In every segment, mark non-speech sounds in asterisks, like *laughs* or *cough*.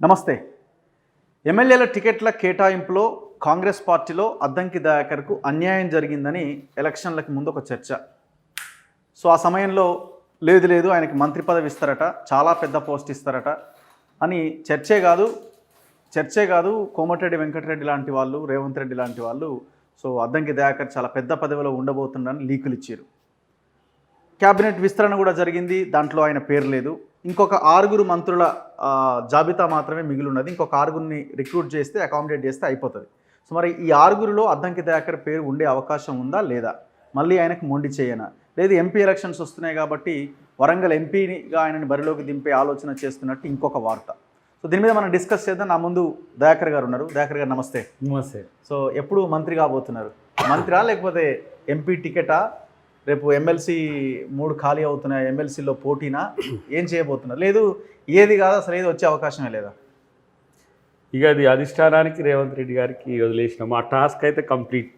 నమస్తే. ఎమ్మెల్యేల టికెట్ల కేటాయింపులో కాంగ్రెస్ పార్టీలో అద్దంకి దయాకర్కు అన్యాయం జరిగిందని ఎలక్షన్లకు ముందు ఒక చర్చ. సో ఆ సమయంలో లేదు లేదు ఆయనకి మంత్రి పదవి ఇస్తారట చాలా పెద్ద పోస్ట్ ఇస్తారట అని చర్చే కాదు చర్చే కాదు కోమటిరెడ్డి వెంకటరెడ్డి లాంటి వాళ్ళు రేవంత్ రెడ్డి లాంటి వాళ్ళు సో అద్దంకి దయాకర్ చాలా పెద్ద పదవిలో ఉండబోతుండని లీకులు ఇచ్చారు. క్యాబినెట్ విస్తరణ కూడా జరిగింది దాంట్లో ఆయన పేరు లేదు. ఇంకొక ఆరుగురు మంత్రుల జాబితా మాత్రమే మిగిలి ఉన్నది ఇంకొక ఆరుగురిని రిక్రూట్ చేస్తే అకామిడేట్ చేస్తే అయిపోతుంది. సో మరి ఈ ఆరుగురిలో అద్దంకి దయాకర్ పేరు ఉండే అవకాశం ఉందా లేదా? మళ్ళీ ఆయనకు మొండి చేయనా? లేదు ఎంపీ ఎలక్షన్స్ వస్తున్నాయి కాబట్టి వరంగల్ ఎంపీగా ఆయనని బరిలోకి దింపే ఆలోచన చేస్తున్నట్టు ఇంకొక వార్త. సో దీని మీద మనం డిస్కస్ చేద్దాం. నా ముందు దయాకర్ గారు ఉన్నారు. దయాకర్ గారు నమస్తే. నమస్తే. సో ఎప్పుడు మంత్రి కాబోతున్నారు? మంత్రా లేకపోతే ఎంపీ టికెటా రేపు ఎమ్మెల్సీ మూడు ఖాళీ అవుతున్నాయి ఎమ్మెల్సీలో పోటీనా? ఏం చేయబోతున్నారు? లేదు ఏది కాదు అసలు ఏది వచ్చే అవకాశమే లేదా? ఇక అది అధిష్టానానికి రేవంత్ రెడ్డి గారికి వదిలేసినాము. ఆ టాస్క్ అయితే కంప్లీట్.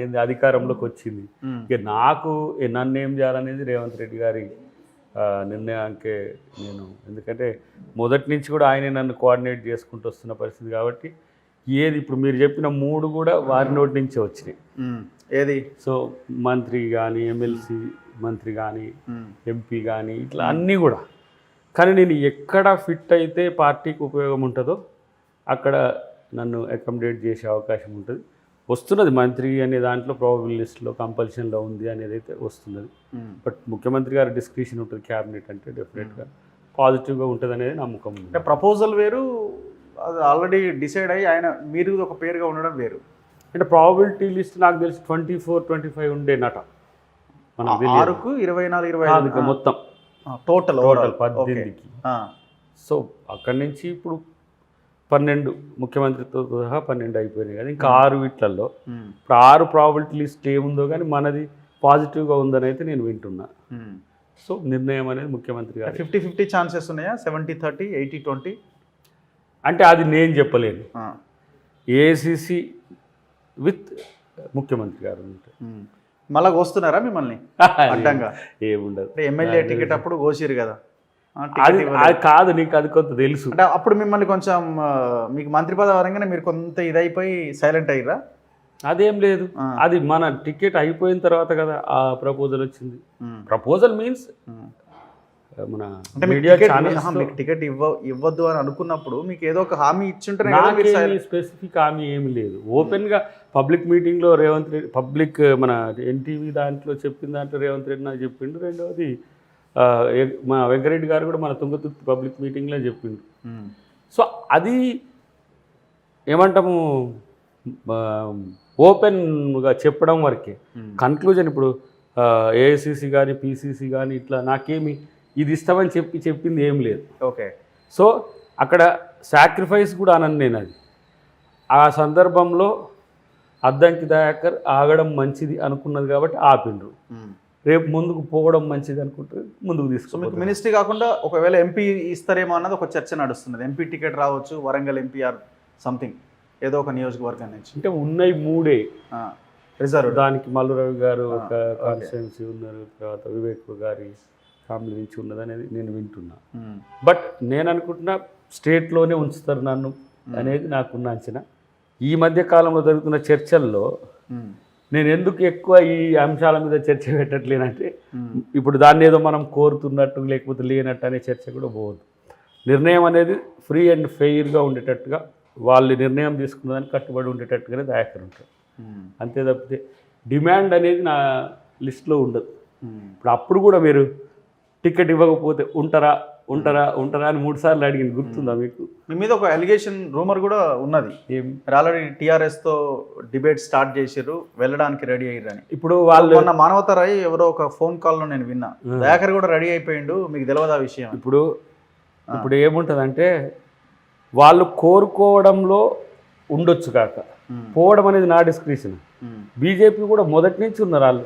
ఏంది? అధికారంలోకి వచ్చింది. ఇక నాకు నన్ను ఏం చేయాలనేది రేవంత్ రెడ్డి గారి నిర్ణయానికే నేను. ఎందుకంటే మొదటి నుంచి కూడా ఆయనే నన్ను కోఆర్డినేట్ చేసుకుంటూ వస్తున్న పరిస్థితి కాబట్టి ఏది ఇప్పుడు మీరు చెప్పిన మూడు కూడా వారి నోటి నుంచే వచ్చినాయి. ఏది? సో మంత్రి కానీ ఎమ్మెల్సీ మంత్రి కానీ ఎంపీ కానీ ఇట్లా అన్నీ కూడా. కానీ నేను ఎక్కడ ఫిట్ అయితే పార్టీకి ఉపయోగం ఉంటుందో అక్కడ నన్ను అకామిడేట్ చేసే అవకాశం ఉంటుంది. వస్తున్నది మంత్రి అనే దాంట్లో ప్రాబబుల్ లిస్ట్లో కంపల్షన్లో ఉంది అనేది అయితే వస్తున్నది. బట్ ముఖ్యమంత్రి గారి డిస్క్రిప్షన్ ఉంటుంది క్యాబినెట్ అంటే డెఫినెట్గా పాజిటివ్గా ఉంటుంది అనేది నమ్మకం అంటే ప్రపోజల్ వేరు అది ఆల్రెడీ డిసైడ్ అయ్యి ఆయన మీరు ఒక పేరుగా ఉండడం వేరు. అంటే ప్రాబిలిటీ లిస్ట్ నాకు తెలిసి ట్వంటీ ఫోర్ ట్వంటీ ఫైవ్ ఉండే నట. ఆరుకు ఇరవై నాలుగు ఇరవై ఇక మొత్తం. Total total పద్దెనిమిదికి. సో అక్కడి నుంచి ఇప్పుడు పన్నెండు ముఖ్యమంత్రితో సహా పన్నెండు అయిపోయినాయి కదా. ఇంకా ఆరు వీటిలలో. ఇప్పుడు ఆరు ప్రాబిలిటీ లిస్ట్ ఏముందో కానీ మనది పాజిటివ్గా ఉందని అయితే నేను వింటున్నా. సో నిర్ణయం అనేది ముఖ్యమంత్రి గారి. ఫిఫ్టీ ఫిఫ్టీ ఛాన్సెస్ ఉన్నాయా? సెవెంటీ థర్టీ ఎయిటీ ట్వంటీ అంటే అది నేను చెప్పలేను. ఏఐసిసి విత్ ముఖ్యమంత్రి గారు ఉంటారు మళ్ళా వస్తున్నారా మిమ్మల్ని? *laughs* అడ్డంగా. ఏముండదు. అంటే ఎమ్మెల్యే టికెట్ అప్పుడు కోసిరు కదా. అది కాదు నీకు అది కొంత తెలుసు. అంటే అప్పుడు మిమ్మల్ని కొంచెం మీకు మంత్రి పదవి వరంగానే మీరు కొంత ఇదైపోయి సైలెంట్ అయ్యిరా అదేం లేదు. అది మన టికెట్ అయిపోయిన తర్వాత కదా ఆ ప్రపోజల్ వచ్చింది. ప్రపోజల్ మీన్స్ మన అంటే మీకు మీడియా టికెట్ మీకు ఇవ్వ ఇవ్వద్దు అని అనుకున్నప్పుడు మీకు ఏదో ఒక హామీ silent- స్పెసిఫిక్ హామీ ఏమి లేదు. ఓపెన్గా పబ్లిక్ మీటింగ్లో రేవంత్ రెడ్డి పబ్లిక్ మన ఎన్టీవీ దాంట్లో చెప్పిన దాంట్లో రేవంత్ రెడ్డి నాకు చెప్పిండు. రెండవది మా వెంకరెడ్డి గారు కూడా మన తుంగతుర్తి పబ్లిక్ మీటింగ్లో చెప్పిండు. సో అది ఏమంటాము ఓపెన్గా చెప్పడం వరకే. కన్క్లూజన్ ఇప్పుడు ఏఐసిసి కానీ పీసీసీ కానీ ఇట్లా నాకేమి ఇది ఇష్టమని చెప్పి చెప్పింది ఏం లేదు. ఓకే. సో అక్కడ సాక్రిఫైస్ కూడా అనను నేను అది. ఆ సందర్భంలో అద్దంకి దయాకర్ ఆగడం మంచిది అనుకున్నది కాబట్టి ఆపిండ్రు. రేపు ముందుకు పోవడం మంచిది అనుకుంటే ముందుకు తీసుకుపోతారు. మినిస్ట్రీ కాకుండా ఒకవేళ ఎంపీ ఇస్తారేమో అన్నది ఒక చర్చ నడుస్తున్నది. ఎంపీ టికెట్ రావచ్చు వరంగల్ ఎంపీ ఆర్ సంథింగ్ ఏదో ఒక నియోజకవర్గం నుంచి. అంటే ఉన్నాయి మూడే. రిజర్వ్ దానికి మల్లురవి గారు ఒక. కాన్స్టిట్యున్సీ ఉన్నారు తర్వాత వివేక్ గారి. ఫ్యామిలీ నుంచి ఉన్నది అనేది నేను వింటున్నా. బట్ నేను అనుకుంటున్నా స్టేట్లోనే ఉంచుతారు నన్ను అనేది నాకున్న అంచనా. ఈ మధ్య కాలంలో జరుగుతున్న చర్చల్లో నేను ఎందుకు ఎక్కువ ఈ అంశాల మీద చర్చ పెట్టట్లేనంటే ఇప్పుడు దాన్ని ఏదో మనం కోరుతున్నట్టు లేకపోతే లేనట్టు అనే చర్చ కూడా పోవద్దు. నిర్ణయం అనేది ఫ్రీ అండ్ ఫెయిర్గా ఉండేటట్టుగా వాళ్ళు నిర్ణయం తీసుకున్నదానికి కట్టుబడి ఉండేటట్టుగానే దయాకర్ ఉంటారు అంతే తప్పితే డిమాండ్ అనేది నా లిస్ట్లో ఉండదు. ఇప్పుడు అప్పుడు కూడా మీరు టికెట్ ఇవ్వకపోతే ఉంటారా ఉంటారా ఉంటారా అని మూడు సార్లు అడిగింది. గుర్తుందా మీకు? మీ మీద ఒక అలిగేషన్ రూమర్ కూడా ఉన్నది. ఆల్రెడీ టీఆర్ఎస్తో డిబేట్ స్టార్ట్ చేసిర్రు వెళ్ళడానికి రెడీ అయ్యారని ఇప్పుడు వాళ్ళు మొన్న మానవతరాయ్ ఎవరో ఒక ఫోన్ కాల్లో నేను విన్నా. దయాకర్ కూడా రెడీ అయిపోయిండు మీకు తెలియదు ఆ విషయం ఇప్పుడు ఇప్పుడు ఏముంటుందంటే వాళ్ళు కోరుకోవడంలో ఉండొచ్చు కాక. పోవడం అనేది నా డిస్క్రిప్షన్ ఉమ్, బీజేపీ కూడా మొదటి నుంచి ఉన్నారు వాళ్ళు.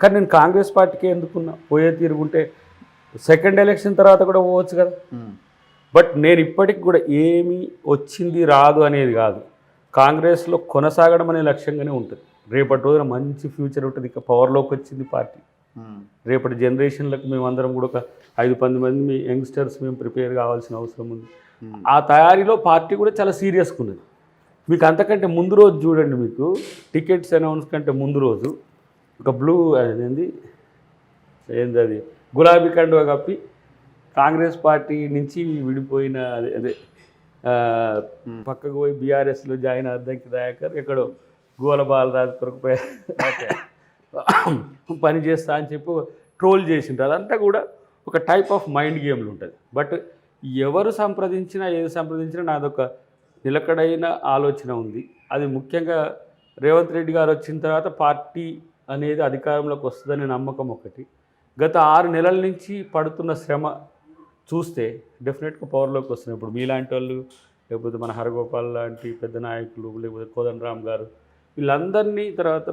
కానీ నేను కాంగ్రెస్ పార్టీకే ఎందుకున్నా? పోయే తీరుగుంటే సెకండ్ ఎలక్షన్ తర్వాత కూడా పోవచ్చు కదా. బట్ నేను ఇప్పటికి కూడా ఏమి వచ్చింది రాదు అనేది కాదు. కాంగ్రెస్లో కొనసాగడం అనే లక్ష్యంగానే ఉంటుంది. రేపటి రోజున మంచి ఫ్యూచర్ ఉంటుంది. ఇక పవర్లోకి వచ్చింది పార్టీ. రేపటి జనరేషన్లకు మేమందరం కూడా ఒక ఐదు పది మంది మీ యంగ్స్టర్స్ మేము ప్రిపేర్ కావాల్సిన అవసరం ఉంది. ఆ తయారీలో పార్టీ కూడా చాలా సీరియస్గా ఉన్నది. మీకు అంతకంటే ముందు రోజు చూడండి మీకు టికెట్స్ అనౌన్స్ కంటే ముందు రోజు ఒక బ్లూ అదేంది? ఏంది అది? గులాబీ కండువ కప్పి కాంగ్రెస్ పార్టీ నుంచి విడిపోయిన అదే అదే పక్కకు పోయి బీఆర్ఎస్లో జాయిన్ అద్దంకి దయాకర్ ఎక్కడో గోల బాలరాజు కొరకు పని చేస్తా అని చెప్పి ట్రోల్ చేసిండ్రు. అదంతా కూడా ఒక టైప్ ఆఫ్ మైండ్ గేమ్లు ఉంటుంది. బట్ ఎవరు సంప్రదించినా ఏది సంప్రదించినా నాదొక నిలకడైన ఆలోచన ఉంది. అది ముఖ్యంగా రేవంత్ రెడ్డి గారు వచ్చిన తర్వాత పార్టీ అనేది అధికారంలోకి వస్తుందనే నమ్మకం ఒకటి. గత ఆరు నెలల నుంచి పడుతున్న శ్రమ చూస్తే డెఫినెట్గా పవర్లోకి వస్తున్నాయి. ఇప్పుడు మీలాంటి వాళ్ళు లేకపోతే మన హరగోపాల్ లాంటి పెద్ద నాయకులు లేకపోతే కోదండరామ్ గారు వీళ్ళందరినీ తర్వాత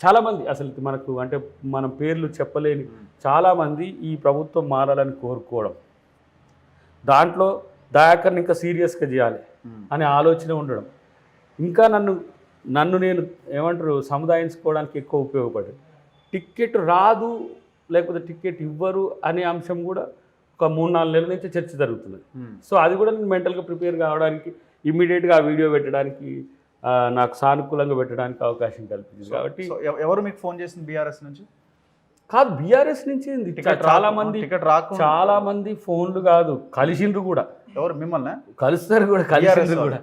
చాలామంది అసలు మనకు అంటే మనం పేర్లు చెప్పలేని చాలామంది ఈ ప్రభుత్వం మారాలని కోరుకోవడం. దాంట్లో దయాకర్ని ఇంకా సీరియస్గా చేయాలి అనే ఆలోచన ఉండడం. ఇంకా నన్ను నన్ను నేను ఏమంటారు సముదాయించుకోవడానికి ఎక్కువ ఉపయోగపడింది. టికెట్ రాదు లేకపోతే టికెట్ ఇవ్వరు అనే అంశం కూడా ఒక మూడు నాలుగు నెలల నుంచి చర్చ జరుగుతుంది సో అది కూడా నేను మెంటల్గా ప్రిపేర్ కావడానికి ఇమ్మీడియట్గా ఆ వీడియో పెట్టడానికి నాకు సానుకూలంగా పెట్టడానికి అవకాశం కల్పించింది. కాబట్టి ఎవరు మీకు ఫోన్ చేసింది బీఆర్ఎస్ నుంచి? కాదు బీఆర్ఎస్ నుంచి చాలా మంది చాలా మంది ఫోన్లు కాదు కలిసిండ్రు కూడా. ఎవరు? మిమ్మల్ని? కలుస్తారు కూడా కలిసిండ్రు కూడా.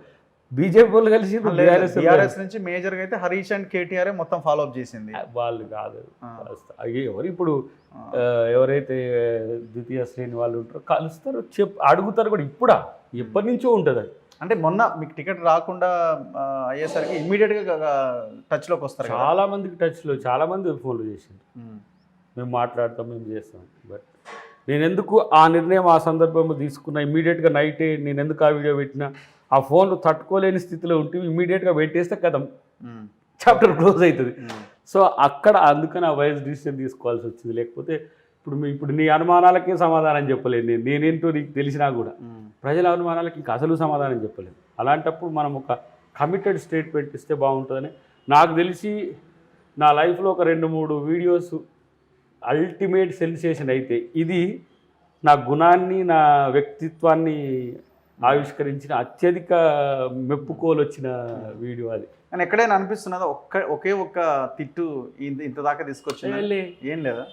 బీజేపీ వాళ్ళు కలిసిండ్రు బీఆర్ఎస్ నుంచి మేజర్గా అయితే హరీష్ అండ్ కేటీఆర్ మొత్తం ఫాలో అప్ చేసింది. వాళ్ళు కాదు. ఎవరు ఇప్పుడు ఎవరైతే ద్వితీయ శ్రేణి వాళ్ళు ఉంటారో కలుస్తారు చెప్ అడుగుతారు కూడా ఇప్పుడా? ఎప్పటి నుంచో ఉంటుంది అది. అంటే మొన్న మీకు టికెట్ రాకుండా అయ్యేసరికి ఇమ్మీడియట్గా టచ్లోకి వస్తారు చాలా మందికి టచ్లో చాలా మంది ఫోన్లు చేసిండ్రు. మేము. మాట్లాడతాం మేము చేస్తాం. బట్ నేను ఎందుకు ఆ నిర్ణయం ఆ సందర్భంలో తీసుకున్నా? ఇమ్మీడియట్గా నైటే నేను ఎందుకు ఆ వీడియో పెట్టినా? ఆ ఫోన్లు తట్టుకోలేని స్థితిలో ఉంటే ఇమ్మీడియట్గా పెట్టేస్తే కదా ఉమ్. చాప్టర్ క్లోజ్ అవుతుంది. సో అక్కడ అందుకని ఆ వైస్ డిసిషన్ తీసుకోవాల్సి వచ్చింది లేకపోతే ఇప్పుడు ఇప్పుడు నీ అనుమానాలకే సమాధానం చెప్పలేదు నేను నేనేంటో నీకు తెలిసినా కూడా. ప్రజల అనుమానాలకి ఇంకా అసలు సమాధానం చెప్పలేదు అలాంటప్పుడు మనం ఒక కమిటెడ్ స్టేట్మెంట్ ఇస్తే బాగుంటుందని నాకు తెలిసి నా లైఫ్లో ఒక రెండు మూడు వీడియోస్ అల్టిమేట్ సెన్సేషన్ అయితే ఇది నా గుణాన్ని నా వ్యక్తిత్వాన్ని ఆవిష్కరించిన అత్యధిక మెప్పుకోలు వచ్చిన వీడియో అది. కానీ ఎక్కడైనా అనిపిస్తున్నదా? ఒక్క ఒకే ఒక్క తిట్టు ఇంత దాకా తీసుకొచ్చింది? ఏం లేదా.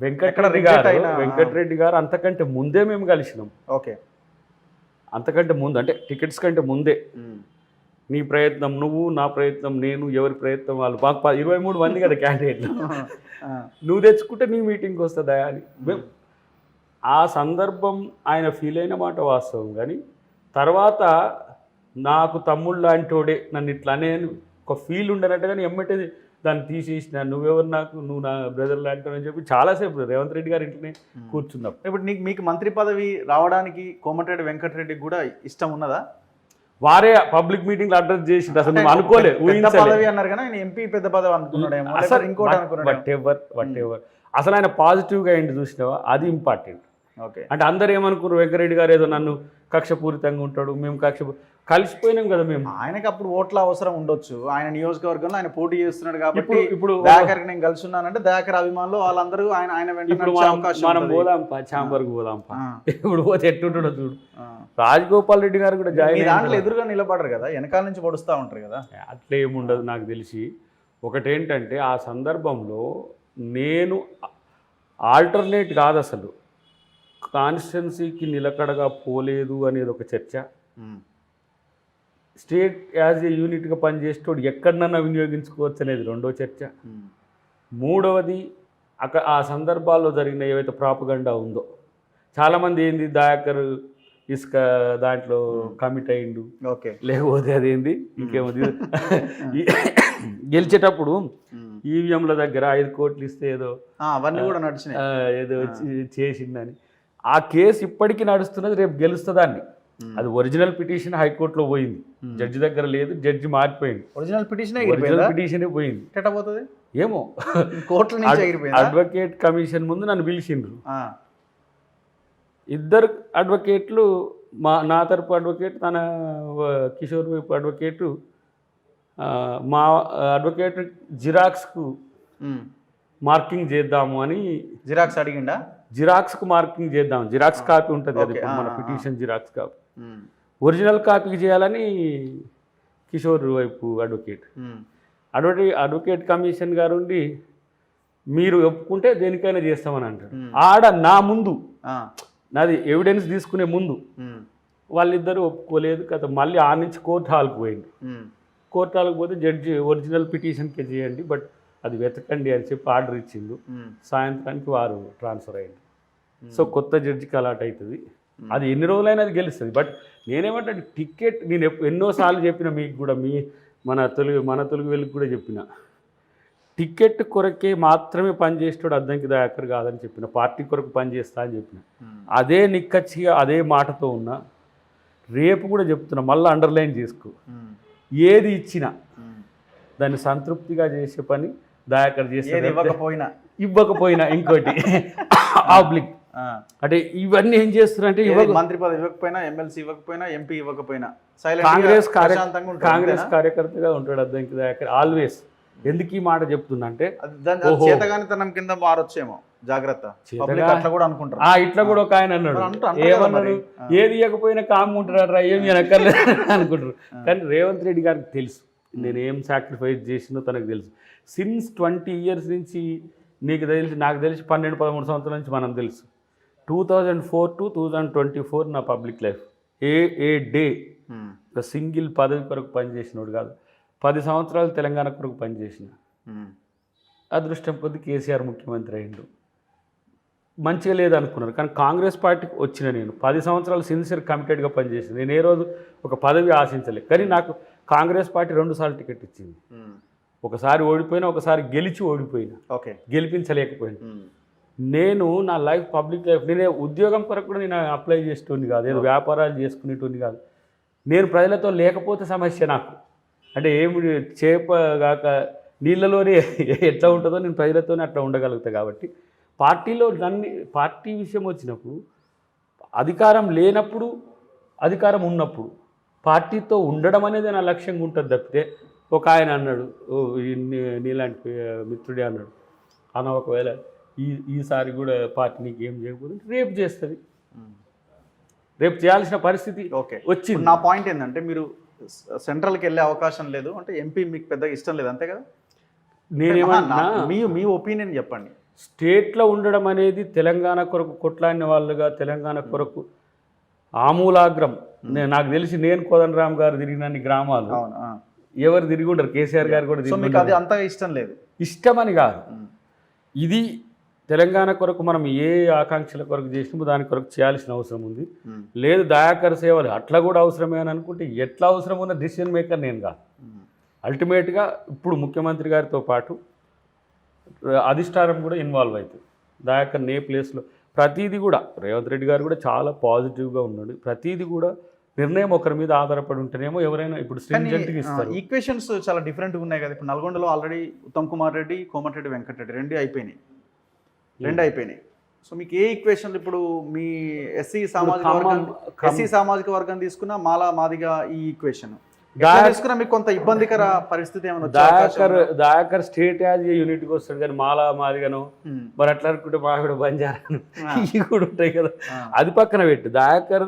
వెంకటరెడ్డి గారు వెంకటరెడ్డి గారు అంతకంటే ముందే మేము కలిసినాం. ఓకే. అంతకంటే ముందు అంటే టికెట్స్ కంటే ముందే. నీ ప్రయత్నం నువ్వు నా ప్రయత్నం నేను ఎవరి ప్రయత్నం వాళ్ళు. మాకు ఇరవై మూడు మంది కదా *laughs* క్యాండిడేట్లు. నువ్వు తెచ్చుకుంటే నీ మీటింగ్కి వస్తుందా అని. మేము- ఆ సందర్భం ఆయన ఫీల్ అయిన మాట వాస్తవం. కానీ తర్వాత నాకు తమ్ముళ్ళు లాంటోడే నన్ను ఇట్లా అనే ఒక ఫీల్ ఉండనట్టు కానీ ఎమ్మటే దాన్ని తీసేసిన నువ్వెవరు నాకు? నువ్వు నా బ్రదర్ లాంటి అని చెప్పి చాలాసేపు రేవంత్ రెడ్డి గారి ఇంట్లోనే కూర్చున్నాం ఇప్పుడు నీకు మీకు మంత్రి పదవి రావడానికి కోమటిరెడ్డి వెంకటరెడ్డికి కూడా ఇష్టం ఉన్నదా? వారే పబ్లిక్ మీటింగ్లో అడ్రస్ చేసింది అసలు మేము *laughs* అనుకోలే పెద్ద ఊహించలే పదవి అన్నారు కానీ ఆయన ఎంపీ పెద్ద పదవి అసలు లేకపోతే ఇంకోటి అనుకున్నాడేమో. వట్ ఎవర్ వట్ ఎవర్ అసలు ఆయన పాజిటివ్గా ఏంటి చూసినావా? అది ఇంపార్టెంట్ అంటే అందరు ఏమనుకున్నారు? వెంకరెడ్డి గారు ఏదో నన్ను కక్షపూరితంగా ఉంటాడు మేము కక్ష కలిసిపోయినాం కదా మేము. ఆయనకి అప్పుడు ఓట్ల అవసరం ఉండొచ్చు. ఆయన నియోజకవర్గంలో ఆయన పోటీ చేస్తున్నాడు కాబట్టి ఇప్పుడు దయాకర్కి నేను కలిసి ఉన్నానంటే దయాకర్ అభిమానులు వాళ్ళందరూ ఆయన ఆయన మనం. పోదాంపా చాంబర్కి పోదాంపా? ఇప్పుడు పోతే ఎట్టుంటాడో చూడు. రాజగోపాల్ రెడ్డి గారు కూడా జాయిన్ దాంట్లో ఎదురుగా నిలబడరు కదా? వెనకాల నుంచి పొడుస్తూ ఉంటారు కదా? అట్లా ఏముండదు నాకు తెలిసి. ఒకటేంటంటే ఆ సందర్భంలో నేను ఆల్టర్నేట్ కాదు అసలు. కాన్స్టిట్యున్సీకి నిలకడగా పోలేదు అనేది ఒక చర్చ. స్టేట్ యాజ్ ఏ యూనిట్గా పనిచేసేటోడు ఎక్కడనన్నా వినియోగించుకోవచ్చు అనేది రెండో చర్చ. మూడవది అక్కడ ఆ సందర్భాల్లో జరిగిన ఏవైతే ప్రాపగండా ఉందో. చాలామంది ఏంది దయాకర్ ఇసుక దాంట్లో కమిట్ అయిండు. ఓకే. లేకపోతే అదేంది? ఇంకేమో *laughs* గెలిచేటప్పుడు ఈవీఎంల దగ్గర ఐదు కోట్లు ఇస్తే ఏదో అవన్నీ కూడా నడిచినాయి. ఏదో చేసిందని ఆ కేసు ఇప్పటికీ నడుస్తున్నది రేపు గెలుస్తుందాన్ని. అది ఒరిజినల్ పిటిషన్ హైకోర్టులో పోయింది. జడ్జి దగ్గర లేదు జడ్జి మారిపోయింది. ఒరిజినల్ పిటిషన్ ఒరిజినల్ పిటిషనే పోయింది. పోతుంది? ఏమో. ఎగిరిపోయిందా? అడ్వకేట్ కమిషన్ ముందు నన్ను పిలిచిండ్రు. ఇద్దరు అడ్వకేట్లు మా నా తరపు అడ్వకేట్ తన కిషోర్ వైపు అడ్వకేటు మా అడ్వకేట్ జిరాక్స్కు. మార్కింగ్ చేద్దాము అని జిరాక్స్ అడిగిండా? జిరాక్స్కు మార్కింగ్ చేద్దాం. జిరాక్స్ కాపీ ఉంటుంది కదా ఇప్పుడు మన petition xerox copy. Original copy చేయాలని కిషోర్ వైపు అడ్వకేట్. అడ్వకేట్ అడ్వకేట్ కమిషన్ గారు ఉండి మీరు ఒప్పుకుంటే దేనికైనా చేస్తామని అంటారు. ఆడ నా ముందు నాది ఎవిడెన్స్ తీసుకునే ముందు వాళ్ళిద్దరూ ఒప్పుకోలేదు కదా మళ్ళీ ఆ నుంచి కోర్టు హాల్కి పోయింది కోర్టు హాల్కి పోతే జడ్జి ఒరిజినల్ పిటిషన్కే చేయండి బట్ అది వెతకండి అని చెప్పి ఆర్డర్ ఇచ్చిండు. సాయంత్రానికి వారు ట్రాన్స్ఫర్ అయింది సో కొత్త జడ్జికి అలాట్ అవుతుంది. అది ఎన్ని రోజులైనా అది గెలుస్తుంది. బట్ నేనేమంటే టికెట్ నేను ఎప్పు- ఎన్నోసార్లు చెప్పిన మీకు కూడా మీ మన తెలుగు మన తెలుగు వెళ్ళకి కూడా చెప్పిన. టికెట్ కొరకే మాత్రమే పనిచేసేటోడు అద్దంకి దయాకర్ కాదని చెప్పిన. పార్టీ కొరకు పనిచేస్తా అని చెప్పిన. అదే నిక్కచ్చిగా అదే మాటతో ఉన్నా రేపు కూడా చెప్తున్నా మళ్ళీ అండర్లైన్ చేసుకో. ఏది ఇచ్చినా. దాన్ని సంతృప్తిగా చేసే పని దయాకర్ చేస్తే ఇవ్వకపోయినా. ఇవ్వకపోయినా ఇంకోటి. *laughs* ఆబ్లిక్. అంటే ఇవన్నీ ఏం ఇవ్వ మంత్రి పదవి ఇవ్వకపోయినా ఎమ్మెల్సీ ఇవ్వకపోయినా ఎంపీ ఇవ్వకపోయినా కాంగ్రెస్ కాంగ్రెస్? కార్యకర్తగా ఉంటాడు అద్దంకి దయాకర్. ఆల్వేస్ ఎందుకు ఈ మాట చెప్తున్నా అంటే. చేతగానితనం కింద మారొచ్చేమో జాగ్రత్త. అట్లా కూడా అనుకుంటారు. ఇట్లా కూడా ఒక ఆయన అన్నాడు. ఏమన్నాడు. ఏది ఇవ్వకపోయినా కామ్ ఉంటారా ఏమి అనక్కర్లేదు అనుకుంటారు. కానీ రేవంత్ రెడ్డి గారికి తెలుసు. నేను ఏం సాక్రిఫైస్ చేసినో తనకు తెలుసు. సిన్స్ ట్వంటీ ఇయర్స్ నుంచి నీకు తెలిసి నాకు తెలిసి పన్నెండు పదమూడు సంవత్సరాల నుంచి మనం తెలుసు. Two thousand four to two thousand twenty four నా public life a a day ఒక సింగిల్ పదవి కొరకు పనిచేసినోడు కాదు. పది సంవత్సరాలు తెలంగాణ కొరకు పనిచేసిన. ఉమ్, అదృష్టం కొద్ది కేసీఆర్ ముఖ్యమంత్రి అయిండు మంచిగా లేదు అనుకున్నారు కానీ కాంగ్రెస్ పార్టీకి వచ్చిన నేను. పది సంవత్సరాలు సిన్సియర్ కమిటెడ్గా పనిచేసిన. నేను ఏ రోజు ఒక పదవి ఆశించలేదు కానీ నాకు కాంగ్రెస్ పార్టీ రెండుసార్లు టికెట్ ఇచ్చింది. ఉమ్, ఒకసారి ఓడిపోయినా ఒకసారి గెలిచి ఓడిపోయినా. ఓకే. గెలిపించలేకపోయినా. నేను నా లైఫ్ పబ్లిక్ లైఫ్ నేనే ఉద్యోగం కొరకు కూడా నేను అప్లై చేసేటోని కాదు. ఏదో వ్యాపారాలు చేసుకునేటోని కాదు. నేను ప్రజలతో లేకపోతే సమస్య నాకు. అంటే ఏమి చేప కాక నీళ్ళలోనే *laughs* ఎట్లా ఉంటుందో నేను ప్రజలతోనే అట్లా ఉండగలుగుతా కాబట్టి. పార్టీలో నన్ను పార్టీ విషయం వచ్చినప్పుడు అధికారం లేనప్పుడు అధికారం ఉన్నప్పుడు పార్టీతో ఉండడం అనేది నా లక్ష్యంగా ఉంటుంది తప్పితే ఒక ఆయన అన్నాడు "ఓ, ఈ నీ- నీలాంటి మిత్రుడే అన్నాడు. అన్న ఒకవేళ ఈ ఈసారి కూడా పార్టీ నీకు ఏం చేయకపోతే రేపు చేస్తుంది. రేపు చేయాల్సిన పరిస్థితి ఓకే. వచ్చింది. ఇప్పుడు నా పాయింట్ ఏంటంటే మీరు సెంట్రల్కి వెళ్ళే అవకాశం లేదు. అంటే ఎంపీ మీకు పెద్దగా ఇష్టం లేదు. అంతే కదా? నేనేమన్నా మీ మీ ఒపీనియన్ చెప్పండి. స్టేట్లో ఉండడం అనేది తెలంగాణ కొరకు కొట్లాడిన వాళ్ళుగా తెలంగాణ కొరకు ఆమూలాగ్రం. నాకు తెలిసి నేను కోదండరామ్ గారు తిరిగినన్ని గ్రామాలు. ఎవరు తిరిగి ఉండరు. కేసీఆర్ గారు కూడా తిరిగి మీకు అది. అంతగా ఇష్టం లేదు. ఇష్టమని కాదు. ఉమ్, ఇది తెలంగాణ కొరకు మనం ఏ ఆకాంక్షల కొరకు చేసినామో దాని కొరకు చేయాల్సిన అవసరం ఉంది. ఉమ్, లేదు దయాకర సేవలు అట్లా కూడా అవసరమే అని అనుకుంటే ఎట్లా అవసరం ఉన్న డిసిషన్ మేకర్ నేను కాదు. అల్టిమేట్గా ఇప్పుడు ముఖ్యమంత్రి గారితో పాటు అధిష్టానం కూడా ఇన్వాల్వ్ అవుతుంది. దయాకర్ ఏ ప్లేస్లో ప్రతిదీ కూడా రేవంత్ రెడ్డి గారు కూడా చాలా పాజిటివ్గా ఉన్నాడు. ప్రతిదీ కూడా నిర్ణయం ఒకరి మీద ఆధారపడి ఉంటేనేమో ఎవరైనా ఇప్పుడు కానీ స్ట్రింజెంట్గా ఇస్తారు. ఈక్వేషన్స్ చాలా డిఫరెంట్గా ఉన్నాయి కదా. ఇప్పుడు నల్గొండలో ఆల్రెడీ ఉత్తమ్ కుమార్ రెడ్డి కోమటిరెడ్డి వెంకటరెడ్డి రెండు అయిపోయినాయి. రెండు అయిపోయినాయి. సో మీకు ఏ ఈక్వేషన్లు ఇప్పుడు మీ ఎస్సీ సామాజిక వర్గం ఎస్సీ సామాజిక వర్గం తీసుకున్న మాలా మాదిగా ఈ ఈక్వేషన్ తీసుకున్నా మీకు కొంత ఇబ్బందికర పరిస్థితి ఏమైనా దయాకర్ స్టేట్ యాజ్ యూనిట్కి వస్తాడు కానీ మాలా మాదిగను ఉమ్, మరి అట్లా అనుకుంటే మావిడ బంజారాను. ఇవి కూడా ఉంటాయి కదా. అది పక్కన పెట్టి. దయాకర్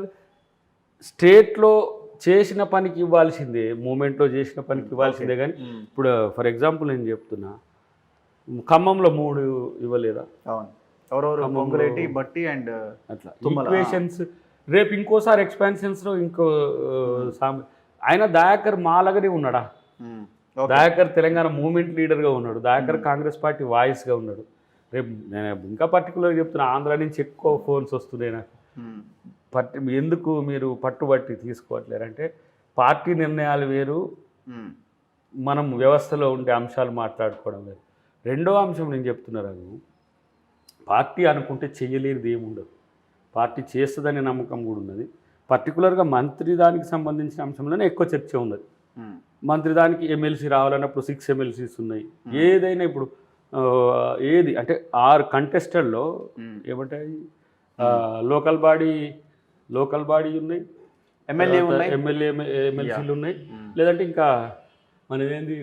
స్టేట్లో చేసిన పనికి ఇవ్వాల్సిందే మూమెంట్లో చేసిన పనికి ఇవ్వాల్సిందే కానీ ఇప్పుడు ఫర్ ఎగ్జాంపుల్ నేను చెప్తున్నా ఖమ్మంలో మూడు ఇవ్వలేదా? అవును. ఎవరెవరు ఖమ్మంలో- పొంగులేటి బట్టి అండ్ అట్లా. ఈక్వేషన్స్ రేపు ఇంకోసారి ఎక్స్పాన్షన్స్లో ఇంకో సామ్ ఆయన దయాకర్ మాలగానే ఉన్నాడా? దయాకర్ తెలంగాణ మూమెంట్ లీడర్గా ఉన్నాడు. దయాకర్ కాంగ్రెస్ పార్టీ వాయిస్గా ఉన్నాడు. రేపు నేను ఇంకా పర్టికులర్గా చెప్తున్నా ఆంధ్ర నుంచి ఎక్కువ ఫోన్స్ వస్తున్నాయి నాకు. పట్టి ఎందుకు మీరు పట్టుబట్టి తీసుకోవట్లేరంటే పార్టీ నిర్ణయాలు వేరు. మనం వ్యవస్థలో ఉండే అంశాలు మాట్లాడుకోవడం లేదు రెండో అంశం నేను చెప్తున్నా రఘు పార్టీ అనుకుంటే చెయ్యలేనిది ఏముండదు పార్టీ చేస్తుందనే నమ్మకం కూడా ఉన్నది. పర్టికులర్గా మంత్రి దానికి సంబంధించిన అంశంలోనే ఎక్కువ చర్చ ఉన్నది. మంత్రి దానికి ఎమ్మెల్సీ రావాలన్నప్పుడు సిక్స్ ఎమ్మెల్సీస్ ఉన్నాయి. ఏదైనా ఇప్పుడు ఏది? అంటే ఆరు కంటెస్టెడ్లో ఏమంటాయి లోకల్ బాడీ లోకల్ బాడీ ఉన్నాయి. ఎమ్మెల్యే ఉన్నాయి. ఎమ్మెల్యే ఎమ్మెల్సీలు ఉన్నాయి. మ్మ్. లేదంటే ఇంకా మనదేంది?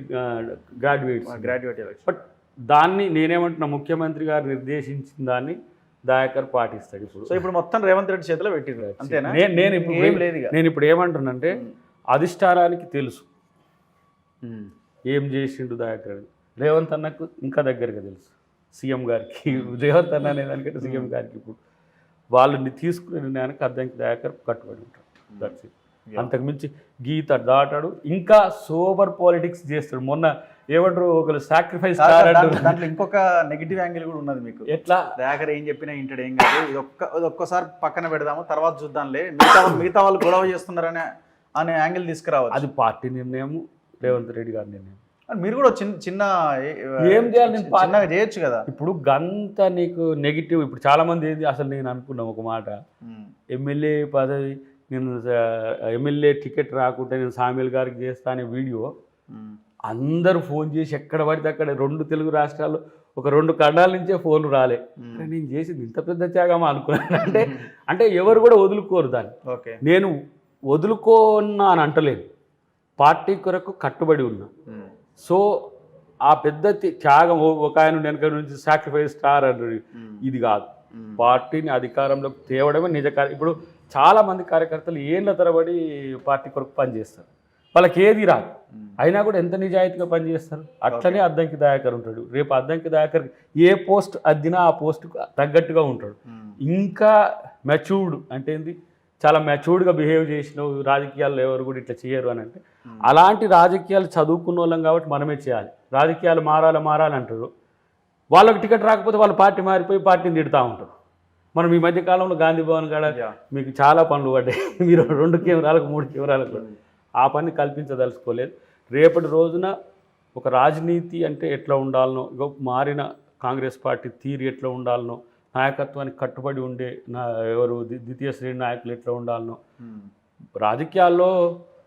గ్రాడ్యుయేట్స్ గ్రాడ్యుయేట్ బట్ దాన్ని నేనేమంటున్నా ముఖ్యమంత్రి గారు నిర్దేశించిన దాన్ని దయాకర్ పాటిస్తాడు ఇప్పుడు. సో ఇప్పుడు మొత్తం రేవంత్ రెడ్డి చేతిలో పెట్టిర్రు అంతేనా? నేను ఇప్పుడు ఏం లేదు ఇక నేను ఇప్పుడు ఏమంటున్నానంటే అధిష్టానానికి తెలుసు. ఏం చేసిండు దయాకర్. రేవంత్ అన్నకు ఇంకా దగ్గరగా తెలుసు. సీఎం గారికి రేవంత్ అన్న అనే దానికంటే సీఎం గారికి ఇప్పుడు వాళ్ళని తీసుకునే నిర్ణయానికి అర్థంకి దయాకర్ కట్టుబడి ఉంటాడు. దట్స్ ఇట్ అంతకుమించి గీత దాటాడు. ఇంకా సోబర్ పాలిటిక్స్ చేస్తాడు. మొన్న ఏమంటారు ఒకరు సాక్రిఫైస్ దాంట్లో ఇంకొక నెగిటివ్ యాంగిల్ కూడా ఉన్నది మీకు. ఎట్లా? దయాకర్ ఏం చెప్పినా ఇంటాడు ఏం కాదు. ఇది ఒక్క ఒక్కసారి పక్కన పెడదాము తర్వాత చూద్దాంలే. మిగతా వాళ్ళు- మిగతా వాళ్ళు గొడవ చేస్తున్నారనే అనే యాంగిల్ తీసుకురావచ్చు. అది పార్టీ నిర్ణయం రేవంత్ రెడ్డి గారి నిర్ణయం. మీరు కూడా చిన్న చిన్న ఏ- చేయాలి? నేను చిన్న- చిన్నగా చేయొచ్చు కదా. ఇప్పుడు గంత నీకు నెగిటివ్ ఇప్పుడు చాలా మంది ఏంది అసలు నేను అనుకున్నాం ఒక మాట. ఎమ్మెల్యే పదవి నేను ఎమ్మెల్యే టికెట్ రాకుంటే నేను సామ్యుల్ గారికి చేస్తా అనే వీడియో. అందరూ ఫోన్ చేసి ఎక్కడ పడితే అక్కడ రెండు తెలుగు రాష్ట్రాల్లో ఒక రెండు ఖండాల నుంచే ఫోన్లు రాలే. నేను చేసింది ఇంత పెద్ద త్యాగమా అనుకున్నాను. అంటే అంటే ఎవరు కూడా వదులుకోరు దాన్ని. నేను వదులుకోన్నా అని అంటలేను. పార్టీ కొరకు కట్టుబడి ఉన్నా. సో ఆ పెద్ద త్య- త్యాగం ఒక ఆయన వెనక నుంచి సాక్రిఫైస్ స్టార్ ఉమ్. ఇది కాదు. పార్టీని అధికారంలోకి తేవడమే నిజ కార్య ఇప్పుడు చాలా మంది కార్యకర్తలు ఏళ్ళ తరబడి పార్టీ కొరకు పనిచేస్తారు వాళ్ళకి ఏది రాదు. అయినా కూడా ఎంత నిజాయితీగా పనిచేస్తారు అట్లనే అద్దంకి దయాకర్ ఉంటాడు రేపు అద్దంకి దయాకర్ ఏ పోస్ట్ అద్దినా ఆ పోస్ట్కు తగ్గట్టుగా ఉంటాడు. ఇంకా మెచ్యూర్డ్ అంటే ఏంది చాలా మెచ్యూర్డ్గా బిహేవ్ చేసినావు రాజకీయాల్లో ఎవరు కూడా ఇట్లా చేయరు అని అంటే. అలాంటి రాజకీయాలు చదువుకున్న వాళ్ళం కాబట్టి మనమే చేయాలి. రాజకీయాలు మారాలి మారాలి అంటారు. వాళ్ళకి టికెట్ రాకపోతే వాళ్ళ పార్టీ మారిపోయి పార్టీని తిడుతూ ఉంటారు. మనం ఈ మధ్య కాలంలో గాంధీ భవన్ కాడ. మీకు చాలా పనులు పడ్డాయి. *laughs* మీరు రెండు కెమెరాలకు మూడు కెమెరాలకు కూడా. ఆ పని కల్పించదలుచుకోలేదు. రేపటి రోజున ఒక రాజనీతి అంటే ఎట్లా ఉండాలనో మారిన కాంగ్రెస్ పార్టీ తీరు ఎట్లా ఉండాలనో నాయకత్వానికి కట్టుబడి ఉండే నా ఎవరు ద్వి- ద్వితీయ శ్రేణి నాయకులు ఎట్లా ఉండాలనో. రాజకీయాల్లో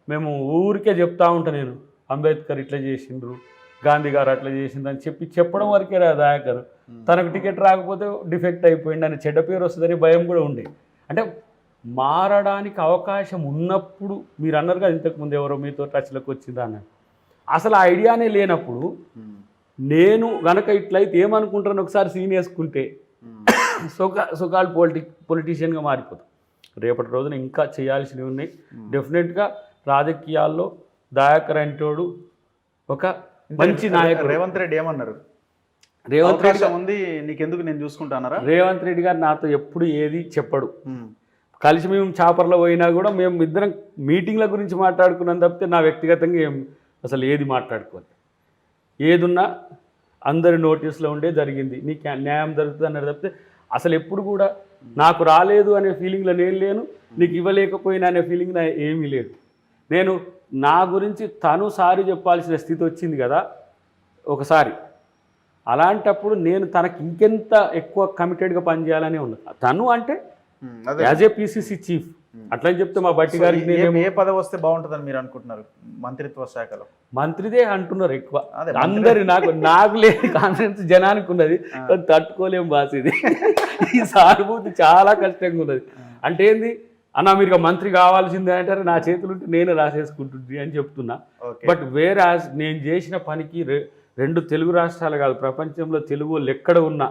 మేము ఊరికే చెప్తా ఉంటా నేను అంబేద్కర్ ఇట్లా చేసిండ్రు గాంధీ గారు అట్లా చేసిండ్రు అని చెప్పి చెప్పడం వరకే రా దయాకర్ తనకు టికెట్ రాకపోతే డిఫెక్ట్ అయిపోయింది అని చెడ్డ పేరు వస్తుందని భయం కూడా ఉండే. అంటే మారడానికి అవకాశం ఉన్నప్పుడు మీరు అన్నారు కదా ఇంతకుముందు ఎవరో మీతో టచ్లోకి వచ్చిందా అని. అసలు ఐడియానే లేనప్పుడు. నేను గనక ఇట్లయితే ఏమనుకుంటాను ఒకసారి సీన్ సుఖ సుఖాలు పొలిటి పొలిటీషియన్గా మారిపోతాం. రేపటి రోజున ఇంకా చేయాల్సినవి ఉన్నాయి. డెఫినెట్గా రాజకీయాల్లో దయాకర్ అంటోడు ఒక మంచి నాయకుడు. రేవంత్ రెడ్డి ఏమన్నారు? రేవంత్ రెడ్డి ఉంది నీకెందుకు నేను చూసుకుంటానరా? రేవంత్ రెడ్డి గారు నాతో ఎప్పుడు ఏది చెప్పడు. ఉమ్. కలిసి మేము చాపర్లో పోయినా కూడా మేము ఇద్దరం మీటింగ్ల గురించి మాట్లాడుకున్నాం తప్పితే నా వ్యక్తిగతంగా ఏం అసలు ఏది మాట్లాడుకోవాలి ఏదున్నా అందరి నోటీస్లో ఉండే జరిగింది. నీకు న్యాయం జరుగుతుంది అన్నది తప్పితే అసలు ఎప్పుడు కూడా నాకు రాలేదు అనే ఫీలింగ్లో నేను లేను నీకు ఇవ్వలేకపోయినా అనే ఫీలింగ్ నా ఏమీ లేదు. నేను నా గురించి తను సారి చెప్పాల్సిన స్థితి వచ్చింది కదా ఒకసారి. అలాంటప్పుడు నేను తనకి ఇంకెంత ఎక్కువ కమిటెడ్గా పనిచేయాలనే ఉన్నా. తను అంటే యాజ్ ఏ పిసిసి చీఫ్ అట్లా చెప్తే మా బట్టి గారికి ఏ- నేను ఏ పదవి వస్తే బాగుంటుందని మీరు అనుకుంటున్నారు మంత్రిత్వ శాఖలో? మంత్రిదే అంటున్నారు ఎక్కువ. అదే, అందరి నాకు నాకు లేని కాన్ఫిడెన్స్ జనానికి ఉన్నది. కానీ తట్టుకోలేం బాస్ ఇది. ఈ సానుభూతి చాలా కష్టంగా ఉన్నది. అంటే ఏంది? అన్న మీరు మంత్రి కావాల్సిందే అంటారు. నా చేతులు ఉంటే నేనే రాసేసుకుంటుంది అని చెప్తున్నా. బట్ వేరే నేను చేసిన పనికి రెండు తెలుగు రాష్ట్రాలు కాదు ప్రపంచంలో తెలుగు వాళ్ళు ఎక్కడ ఉన్నా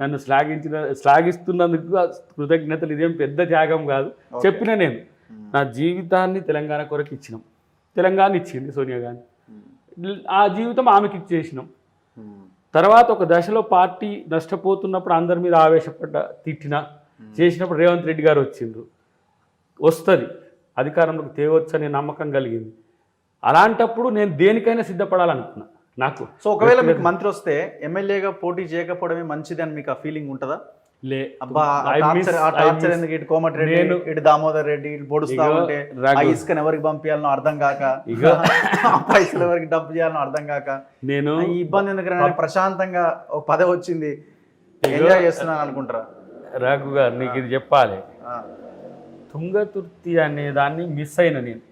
నన్ను శ్లాఘించిన శ్లాఘిస్తున్నందుకు కృతజ్ఞతలు ఇదేం పెద్ద త్యాగం కాదు. చెప్పిన నేను నా జీవితాన్ని తెలంగాణ కొరకు ఇచ్చినాం. తెలంగాణ ఇచ్చింది సోనియా గాంధీ. ఆ జీవితం ఆమెకి ఇచ్చేసినాం. తర్వాత ఒక దశలో పార్టీ నష్టపోతున్నప్పుడు అందరి మీద ఆవేశపడ్డ తిట్టిన చేసినప్పుడు రేవంత్ రెడ్డి గారు వచ్చిండ్రు. వస్తుంది. అధికారంలోకి తేవచ్చు అనే నమ్మకం కలిగింది. అలాంటప్పుడు నేను దేనికైనా సిద్ధపడాలనుకున్నా. నాకు సో ఒకవేళ మీకు మంత్రి వస్తే ఎమ్మెల్యేగా పోటీ చేయకపోవడమే మంచిది అని మీకు ఆ ఫీలింగ్ ఉంటుందా లే అబ్బా ఎందుకు ఇటు కోమటిరెడ్డి నేను- ఇటు దామోదర్ రెడ్డి ఇటు పొడుస్తా ఉంటే. ఆ ఇసుకని ఎవరికి పంపించాలనో అర్థం కాక. ఆ పైసలు ఎవరికి డబ్బు చేయాలనో అర్థం కాక నేను ఈ ఇబ్బంది ఎందుకు ప్రశాంతంగా ఒక పదవి వచ్చింది ఎంజాయ్ చేస్తున్నాను అనుకుంటారా రఘు గారు నీకు ఇది చెప్పాలి. తుంగతుర్తి అనే దాన్ని మిస్ అయిన నేను.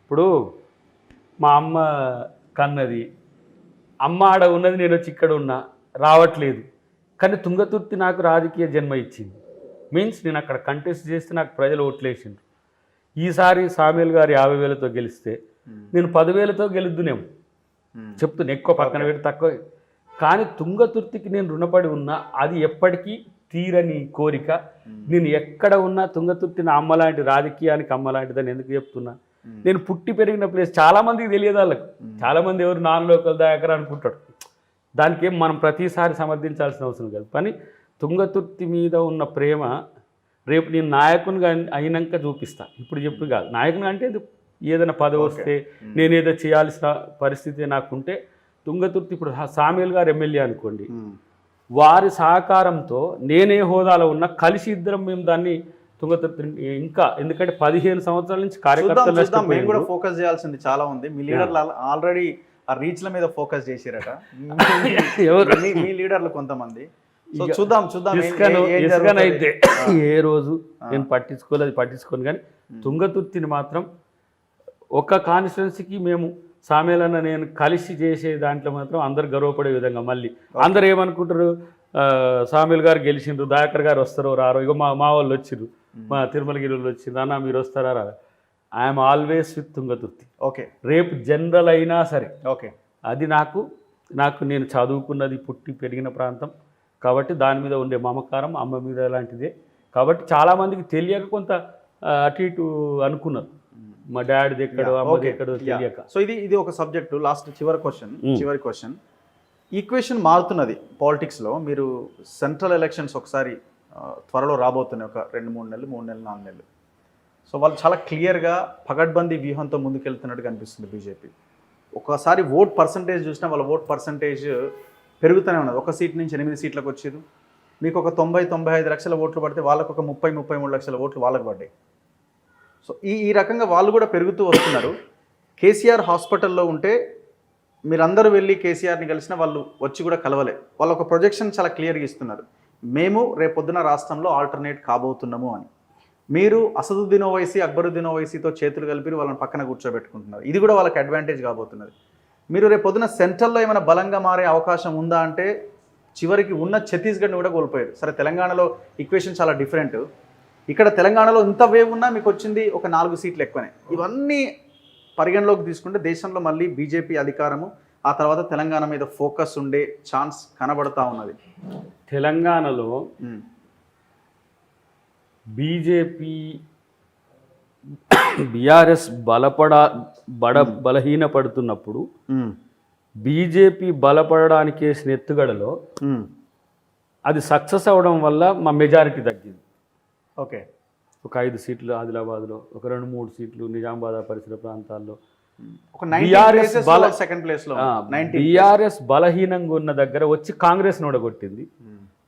ఇప్పుడు మా అమ్మ కన్నది అమ్మ ఆడ ఉన్నది నేను వచ్చి ఇక్కడ ఉన్నా రావట్లేదు. కానీ తుంగతుర్తి నాకు రాజకీయ జన్మ ఇచ్చింది. మీన్స్ నేను అక్కడ కంటెస్ట్ చేస్తే నాకు ప్రజలు ఓట్లేసిండ్రు ఈసారి సామ్యుల్ గారు యాభై వేలతో గెలిస్తే నేను పదివేలతో గెలుద్దునేమో. ఉమ్. చెప్తున్నా ఎక్కువ పక్కన పెట్టి తక్కువ. కానీ తుంగతుర్తికి నేను రుణపడి ఉన్నా అది ఎప్పటికీ తీరని కోరిక. నేను ఎక్కడ ఉన్నా తుంగతుర్తి నా అమ్మ లాంటి రాజకీయానికి అమ్మ లాంటిదని ఎందుకు చెప్తున్నా? నేను పుట్టి పెరిగిన ప్లేస్ చాలా మందికి తెలియదు వాళ్ళకు. చాలా మంది ఎవరు నాన్ లోకల్ దాకా అనుకుంటాడు దానికి ఏం మనం ప్రతిసారి సమర్థించాల్సిన అవసరం కాదు కానీ తుంగతుర్తి మీద ఉన్న ప్రేమ రేపు నేను నాయకునిగా అయినాక చూపిస్తా. ఇప్పుడు చెప్పు కాదు. నాయకునిగా అంటే ఏదైనా పదవి వస్తే నేనేదో చేయాల్సిన పరిస్థితి నాకుంటే తుంగతుర్తి ఇప్పుడు సామేల్ గారు ఎమ్మెల్యే అనుకోండి. వారి సహకారంతో నేనే హోదాలో ఉన్న కలిసి ఇద్దరం మేము దాన్ని తుంగతుర్తి ఇంకా ఎందుకంటే పదిహేను సంవత్సరాల నుంచి కార్యకర్తలు మేము కూడా. ఫోకస్ చేయాల్సింది చాలా ఉంది. మీ లీడర్లు ఆల్రెడీ ఆ రీచ్ల మీద ఫోకస్ చేసిరట. *laughs* ఎవరు? మీ- లీడర్లు కొంతమంది. చూద్దాం చూద్దాం. ఇసుకను. అయితే ఏ రోజు నేను పట్టించుకోలేదు అది పట్టించుకోను కానీ తుంగతుర్తిని మాత్రం ఒక కాన్స్టిట్యున్సీకి మేము సామేలన్న నేను కలిసి చేసే దాంట్లో మాత్రం అందరు గర్వపడే విధంగా మళ్ళీ అందరు ఏమనుకుంటారు? సామేల్ గారు గెలిచిండ్రు దయాకర్ గారు వస్తారో రారో ఇక మా మా వాళ్ళు వచ్చిర్రు. మా తిరుమలగిరి వాళ్ళు వచ్చిండ్రు అన్న మీరు వస్తారా? రా I'm always with Thungathurthi. Okay. రేపు జనరల్ అయినా సరే ఓకే. అది నాకు నాకు నేను చదువుకున్నది పుట్టి పెరిగిన ప్రాంతం. కాబట్టి దాని మీద ఉండే మమకారం అమ్మ మీద లాంటిదే. కాబట్టి చాలామందికి తెలియక కొంత అటు ఇటు అనుకున్నారు. మా డాడీది ఎక్కడో అమ్మది ఓకే. ఎక్కడో తెలియక. సో ఇది ఇది ఒక సబ్జెక్టు లాస్ట్ చివరి క్వశ్చన్. చివరి క్వశ్చన్. ఈక్వేషన్ మారుతున్నది పాలిటిక్స్లో. మీరు సెంట్రల్ ఎలక్షన్స్ ఒకసారి త్వరలో రాబోతున్నాయి ఒక రెండు మూడు నెలలు మూడు నెలలు నాలుగు నెలలు. సో వాళ్ళు చాలా క్లియర్గా పగడ్బందీ వ్యూహంతో ముందుకెళ్తున్నట్టు కనిపిస్తుంది బీజేపీ. ఒకసారి ఓట్ పర్సంటేజ్ చూసినా వాళ్ళ ఓట్ పర్సంటేజ్ పెరుగుతూనే ఉన్నది. ఒక సీట్ నుంచి ఎనిమిది సీట్లకు వచ్చేది. మీకు ఒక తొంభై తొంభై ఐదు లక్షల ఓట్లు పడితే వాళ్ళకు ఒక ముప్పై ముప్పై మూడు లక్షల ఓట్లు వాళ్ళకు పడ్డాయి. సో ఈ ఈ రకంగా వాళ్ళు కూడా పెరుగుతూ వస్తున్నారు. కేసీఆర్ హాస్పిటల్లో ఉంటే మీరందరూ వెళ్ళి కేసీఆర్ని కలిసిన వాళ్ళు వచ్చి కూడా కలవలే. వాళ్ళ ఒక ప్రొజెక్షన్ చాలా క్లియర్గా ఇస్తున్నారు. మేము రేపొద్దున రాష్ట్రంలో ఆల్టర్నేట్ కాబోతున్నాము అని. మీరు అసదుద్దీన్ ఓవైసీ అక్బరుద్దీన్ ఓవైసీతో చేతులు కలిపి వాళ్ళని పక్కన కూర్చోబెట్టుకుంటున్నారు. ఇది కూడా వాళ్ళకి అడ్వాంటేజ్ కాబోతున్నది. మీరు రేపొద్దున సెంట్రల్లో ఏమైనా బలంగా మారే అవకాశం ఉందా అంటే చివరికి ఉన్న ఛత్తీస్గఢ్ని కూడా కోల్పోయారు. సరే తెలంగాణలో ఈక్వేషన్ చాలా డిఫరెంట్ ఇక్కడ తెలంగాణలో ఇంత వేవ్ ఉన్నా మీకు వచ్చింది ఒక నాలుగు సీట్లు ఎక్కువనే. ఇవన్నీ పరిగణలోకి తీసుకుంటే దేశంలో మళ్ళీ బీజేపీ అధికారము ఆ తర్వాత తెలంగాణ మీద ఫోకస్ ఉండే ఛాన్స్ కనబడతా ఉన్నది. తెలంగాణలో బీజేపీ బీఆర్ఎస్ బలపడ బడ బలహీనపడుతున్నప్పుడు బీజేపీ బలపడడానికి వేసిన ఎత్తుగడలో అది సక్సెస్ అవ్వడం వల్ల మా మెజారిటీ తగ్గింది. ఓకే. ఒక ఐదు సీట్లు ఆదిలాబాద్లో ఒక రెండు మూడు సీట్లు నిజామాబాద్ పరిసర ప్రాంతాల్లో సెకండ్ ప్లేస్లో నైన్టీ బీఆర్ఎస్ బలహీనంగా ఉన్న దగ్గర వచ్చి కాంగ్రెస్ నోడగొట్టింది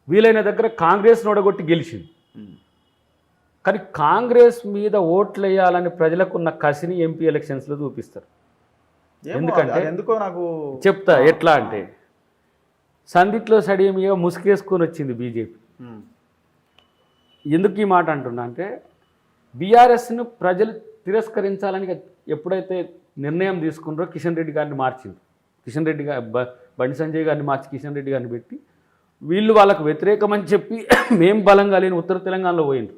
వీలైన దగ్గర కాంగ్రెస్ నోడగొట్టి గెలిచింది. కానీ కాంగ్రెస్ మీద ఓట్లు వేయాలని ప్రజలకున్న కసిని ఎంపీ ఎలక్షన్స్లో చూపిస్తారు. ఎందుకంటే- ఎందుకో నాకు చెప్తా ఎట్లా అంటే సందిట్లో సడియమిగా ముసుగేసుకొని వచ్చింది బీజేపీ ఎందుకు ఈ మాట అంటున్నా అంటే బీఆర్ఎస్ను ప్రజలు తిరస్కరించాలని ఎప్పుడైతే నిర్ణయం తీసుకున్నారో కిషన్ రెడ్డి గారిని మార్చింది కిషన్ రెడ్డి గారి బండి సంజయ్ గారిని మార్చి కిషన్ రెడ్డి గారిని పెట్టి వీళ్ళు వాళ్ళకు వ్యతిరేకమని చెప్పి *coughs* మేం బలంగా లేని ఉత్తర తెలంగాణలో పోయిండ్రు.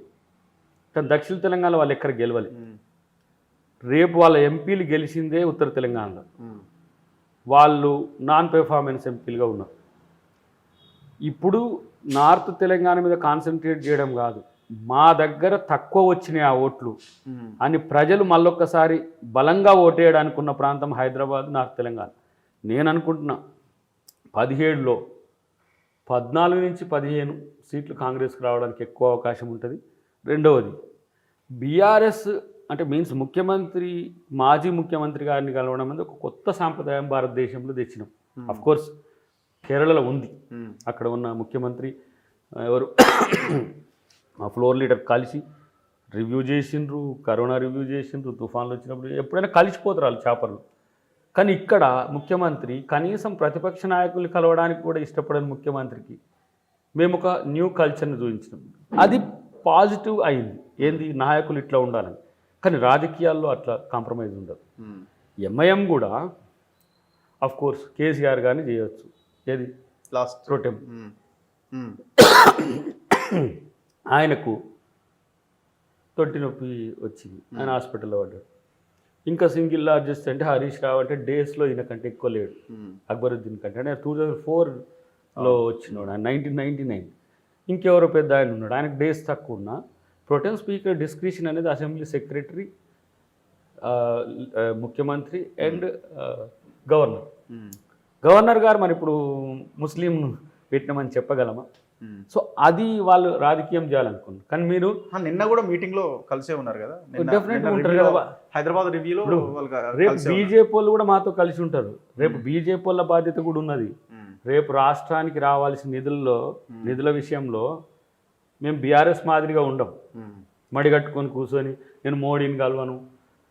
కానీ దక్షిణ తెలంగాణలో వాళ్ళు ఎక్కడ గెలవలే. రేపు వాళ్ళ ఎంపీలు గెలిచిందే ఉత్తర తెలంగాణలో. వాళ్ళు నాన్ పెర్ఫార్మెన్స్ ఎంపీలుగా ఉన్నారు. ఇప్పుడు నార్త్ తెలంగాణ మీద కాన్సన్ట్రేట్ చేయడం కాదు. మా దగ్గర తక్కువ వచ్చినాయి ఆ ఓట్లు. అని ప్రజలు మళ్ళొక్కసారి బలంగా ఓటేయడానికి ఉన్న ప్రాంతం హైదరాబాద్ నార్త్ తెలంగాణ. నేను అనుకుంటున్నా పదిహేడులో పద్నాలుగు నుంచి పదిహేను సీట్లు కాంగ్రెస్కి రావడానికి ఎక్కువ అవకాశం ఉంటుంది. రెండవది బీఆర్ఎస్ అంటే మీన్స్ ముఖ్యమంత్రి మాజీ ముఖ్యమంత్రి గారిని కలవడం అనేది ఒక కొత్త సాంప్రదాయం భారతదేశంలో తెచ్చినాం. అఫ్ కోర్స్ కేరళలో ఉంది. అక్కడ ఉన్న ముఖ్యమంత్రి ఎవరు? మా ఫ్లోర్ లీడర్ కలిసి రివ్యూ చేసిండ్రు కరోనా రివ్యూ చేసిండ్రు తుఫాన్లు వచ్చినప్పుడు ఎప్పుడైనా కలిసిపోతారు వాళ్ళు చేపలు. కానీ ఇక్కడ ముఖ్యమంత్రి కనీసం ప్రతిపక్ష నాయకుల్ని కలవడానికి కూడా ఇష్టపడని ముఖ్యమంత్రికి మేము ఒక న్యూ కల్చర్ని చూపించినాం. అది పాజిటివ్ అయింది. ఏంది? నాయకులు ఇట్లా ఉండాలని. కానీ రాజకీయాల్లో అట్లా కాంప్రమైజ్ ఉండదు. ఉమ్, ఎంఐఎం కూడా అఫ్ కోర్స్ కేసీఆర్ కానీ చేయొచ్చు. ఏది? లాస్ట్ ప్రోటెం ఆయనకు తొట్టి నొప్పి వచ్చింది. ఆయన హాస్పిటల్లో పడ్డాడు. ఇంకా సింగిల్ లార్జెస్ట్ అంటే హరీష్ రావు అంటే డేస్లో ఈయన కంటే ఎక్కువ లేడు. అక్బరుద్దీన్ కంటే. అంటే టూ థౌజండ్ ఫోర్లో వచ్చినాడు. ఆయన నైన్టీన్ నైన్టీ నైన్. ఇంకెవరో పెద్ద ఆయన ఉన్నాడు. ఆయనకు డేస్ తక్కువ ఉన్నా. ప్రొటెం స్పీకర్ డిస్క్రిషన్ అనేది అసెంబ్లీ సెక్రటరీ ముఖ్యమంత్రి అండ్ గవర్నర్. గవర్నర్ గారు మరి ఇప్పుడు ముస్లిం పెట్టినామని చెప్పగలమా? సో అది వాళ్ళు రాజకీయం చేయాలనుకున్నారు. కానీ మీరు నిన్న కూడా మీటింగ్లో కలిసే ఉన్నారు కదా? ఉంటారు. హైదరాబాద్ రివ్యూలో రేపు. బీజేపీ వాళ్ళు కూడా మాతో కలిసి ఉంటారు. రేపు బీజేపీ వాళ్ళ బాధ్యత కూడా ఉన్నది. రేపు రాష్ట్రానికి రావాల్సిన నిధుల్లో నిధుల విషయంలో మేము బీఆర్ఎస్ మాదిరిగా ఉండం. ఉమ్, మడి కట్టుకొని కూర్చొని నేను మోడీని కలవను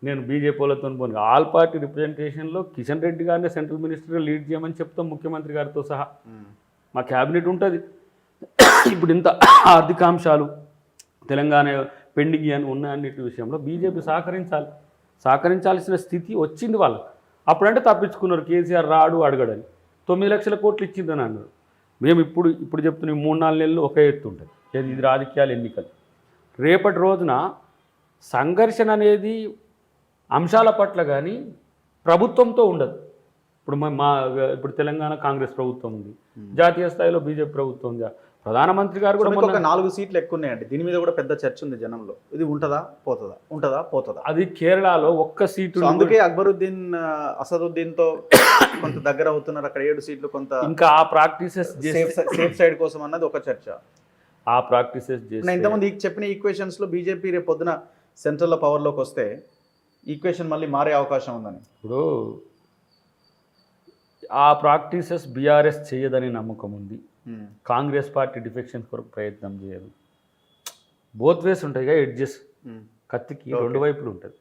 నేను బీజేపీ వాళ్ళతో పోను. ఆల్ పార్టీ రిప్రజెంటేషన్లో కిషన్ రెడ్డి గారిని సెంట్రల్ మినిస్టర్గా లీడ్ చేయమని చెప్తాం ముఖ్యమంత్రి గారితో సహా. మా క్యాబినెట్ ఉంటుంది. ఇప్పుడు ఇంత ఆర్థిక అంశాలు తెలంగాణ పెండింగ్ అని ఉన్నాయన్నిటి విషయంలో బీజేపీ సహకరించాలి. సహకరించాల్సిన స్థితి వచ్చింది వాళ్ళకి. అప్పుడంటే తప్పించుకున్నారు కేసీఆర్ రాడు అడగడని. తొమ్మిది లక్షల కోట్లు ఇచ్చిందని అన్నారు. మేము ఇప్పుడు ఇప్పుడు చెప్తున్న మూడు నాలుగు నెలలు ఒకే ఎత్తు ఉంటుంది. ఏది ఇది రాజకీయాలు ఎన్నికలు. రేపటి రోజున సంఘర్షణ అనేది అంశాల పట్ల కానీ ప్రభుత్వంతో ఉండదు. ఇప్పుడు మా మా ఇప్పుడు తెలంగాణ కాంగ్రెస్ ప్రభుత్వం ఉంది. జాతీయ స్థాయిలో బీజేపీ ప్రభుత్వం ఉంది. ప్రధానమంత్రి గారు కూడా ఒక నాలుగు సీట్లు ఎక్కువ ఉన్నాయండి దీని మీద కూడా పెద్ద చర్చ ఉంది జనంలో. ఇది ఉంటదా? పోతుందా? ఉంటదా? పోతుందా? అది కేరళలో ఒక్క సీటు అందుకే అక్బరుద్దీన్ అసదుద్దీన్తో కొంత దగ్గర అవుతున్నారు. అక్కడ ఏడు సీట్లు కొంత ఇంకా ఆ ప్రాక్టీసెస్ సేఫ్ సైడ్ కోసం అన్నది ఒక చర్చ. ఆ ప్రాక్టీసెస్ ఈ చెప్పిన ఈక్వేషన్స్లో బీజేపీ రేపు పొద్దున సెంట్రల్లో పవర్లోకి వస్తే ఈక్వేషన్ మళ్ళీ మారే అవకాశం ఉందని. ఇప్పుడు ఆ ప్రాక్టీసెస్ బీఆర్ఎస్ చేయదని నమ్మకం ఉంది. ఉమ్, కాంగ్రెస్ పార్టీ డిఫెక్షన్ కొరకు ప్రయత్నం చేయదు. బోత్ వేస్ ఉంటాయి ఎడ్జెస్. ఉమ్, కత్తికి రెండు వైపులు ఉంటుంది.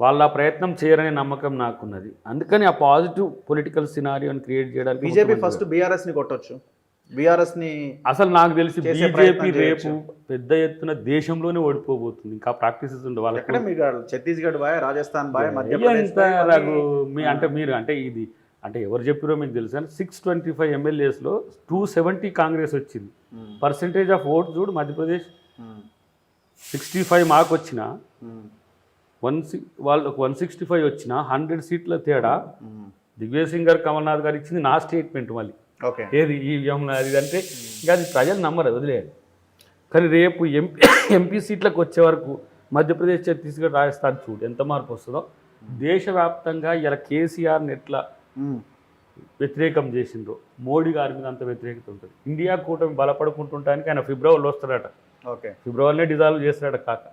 వాళ్ళ ప్రయత్నం చేయరనే నమ్మకం నాకున్నది. అందుకని ఆ పాజిటివ్ పొలిటికల్ సినారియోని క్రియేట్ చేయడానికి బీజేపీ ఫస్ట్ బీఆర్ఎస్ని కొట్టొచ్చు. బీఆర్ఎస్ని అసలు నాకు తెలిసి బీజేపీ రేపు. పెద్ద ఎత్తున దేశంలోనే ఓడిపోబోతుంది. ఇంకా ప్రాక్టీసెస్ ఉండే వాళ్ళకి మీకు ఛత్తీస్గఢ్ బాయ్ రాజస్థాన్ బాయ్ నాకు మీ అంటే మీరు అంటే ఇది అంటే ఎవరు చెప్పారో మీకు తెలుసు సిక్స్ ట్వంటీ ఫైవ్ ఎమ్మెల్యేస్లో టూ సెవెంటీ కాంగ్రెస్ వచ్చింది. పర్సంటేజ్ ఆఫ్ ఓట్స్ చూడు మధ్యప్రదేశ్. సిక్స్టీ ఫైవ్ మాకు వచ్చిన వన్ సిక్స్ వాళ్ళకు వన్ సిక్స్టీ ఫైవ్ వచ్చిన హండ్రెడ్ సీట్ల తేడా. దిగ్విజయ్ సింగ్ గారు కమల్నాథ్ గారు ఇచ్చింది నా స్టేట్మెంట్ మళ్ళీ. ఓకే. ఏది ఈ వ్యూహంలో అది అంటే ఇంకా అది ప్రజలు నమ్మరు వదిలేయాలి. కానీ రేపు ఎంపీ ఎంపీ సీట్లకు వచ్చే వరకు మధ్యప్రదేశ్ ఛత్తీస్గఢ్ రాజస్థాన్ చూడు ఎంత మార్పు వస్తుందో. దేశవ్యాప్తంగా ఇలా కేసీఆర్ని ఎట్లా వ్యతిరేకం చేసిండ్రో. మోడీ గారి మీద అంత వ్యతిరేకత ఉంటుంది. ఇండియా కూటమి బలపడుకుంటుంటానికి ఆయన ఫిబ్రవరిలో వస్తాడట. ఓకే. ఫిబ్రవరినే డిజాల్వ్ చేస్తాడట కాక.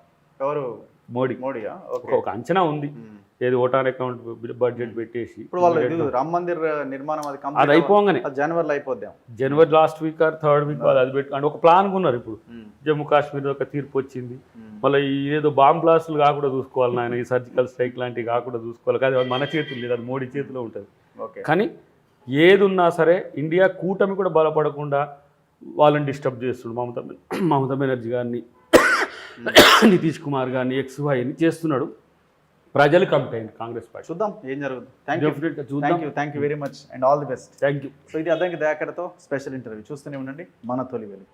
ఎవరు? మోడీ. మోడీయా? ఒక అంచనా ఉంది. ఏది ఓటాన్ అకౌంట్ బడ్జెట్ పెట్టేసి ఇప్పుడు వాళ్ళు రామ్ మందిర్ నిర్మాణం అది అయిపోగానే. జనవరిలో అయిపోద్దాం జనవరి last week or third week అది పెట్టి అంటే ఒక ప్లాన్ ఉన్నారు ఇప్పుడు. జమ్మూ కాశ్మీర్ ఒక తీర్పు వచ్చింది. మళ్ళీ ఏదో బాంబ్ బ్లాస్టులు కాకుండా చూసుకోవాలి నాయన. ఈ సర్జికల్ స్ట్రైక్ లాంటివి కాకుండా చూసుకోవాలి. కానీ అది మన చేతులు లేదు. అది మోడీ చేతిలో ఉంటుంది. కానీ ఏది ఉన్నా సరే ఇండియా కూటమి కూడా బలపడకుండా వాళ్ళని డిస్టర్బ్ చేస్తుండు. మమతా *coughs* మమతా బెనర్జీ గారిని *coughs* నితీష్ కుమార్ గారిని ఎక్స్ వైని చేస్తున్నాడు. ప్రజలు కంప్లైంట్ కాంగ్రెస్ పార్టీ. చూద్దాం ఏం జరుగుతుంది. Thank you thank you thank you very much and all the best thank you so ఇది అద్దంకి దయాకర్తో స్పెషల్ ఇంటర్వ్యూ. చూస్తూనే ఉండండి. మన తొలి వెలుగు.